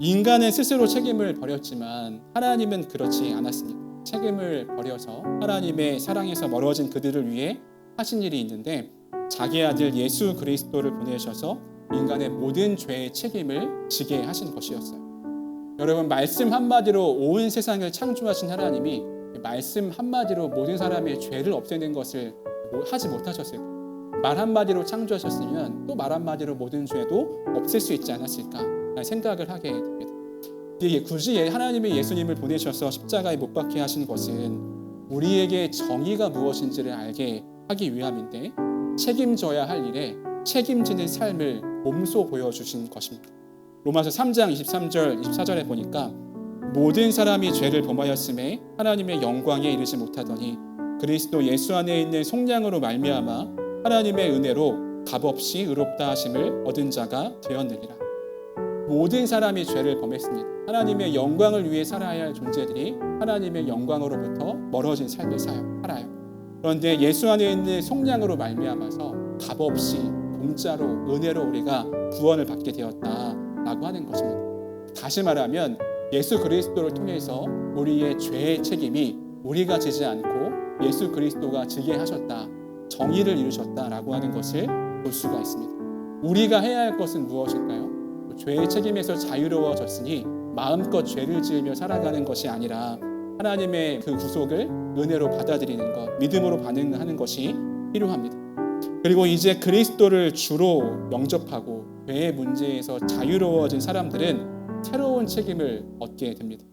인간은 스스로 책임을 버렸지만 하나님은 그렇지 않았습니다. 책임을 버려서 하나님의 사랑에서 멀어진 그들을 위해 하신 일이 있는데 자기 아들 예수 그리스도를 보내셔서 인간의 모든 죄의 책임을 지게 하신 것이었어요. 여러분 말씀 한마디로 온 세상을 창조하신 하나님이 말씀 한마디로 모든 사람의 죄를 없애는 것을 뭐 하지 못하셨을 까? 말 한마디로 창조하셨으면 또 말 한마디로 모든 죄도 없앨 수 있지 않았을까? 생각을 하게 됩니다. 이게 굳이 하나님의 예수님을 보내셔서 십자가에 못 박게 하신 것은 우리에게 정의가 무엇인지를 알게 하기 위함인데 책임져야 할 일에 책임지는 삶을 몸소 보여주신 것입니다. 로마서 3장 23절 24절에 보니까 모든 사람이 죄를 범하였음에 하나님의 영광에 이르지 못하더니 그리스도 예수 안에 있는 속량으로 말미암아 하나님의 은혜로 값없이 의롭다 하심을 얻은 자가 되었느니라. 모든 사람이 죄를 범했습니다. 하나님의 영광을 위해 살아야 할 존재들이 하나님의 영광으로부터 멀어진 삶을 살아요. 그런데 예수 안에 있는 속량으로 말미암아서 값없이 공짜로 은혜로 우리가 구원을 받게 되었다라고 하는 것입니다. 다시 말하면 예수 그리스도를 통해서 우리의 죄의 책임이 우리가 지지 않고 예수 그리스도가 지게 하셨다. 정의를 이루셨다라고 하는 것을 볼 수가 있습니다. 우리가 해야 할 것은 무엇일까요? 죄의 책임에서 자유로워졌으니 마음껏 죄를 지으며 살아가는 것이 아니라 하나님의 그 구속을 은혜로 받아들이는 것, 믿음으로 반응하는 것이 필요합니다. 그리고 이제 그리스도를 주로 영접하고 죄의 문제에서 자유로워진 사람들은 새로운 책임을 얻게 됩니다.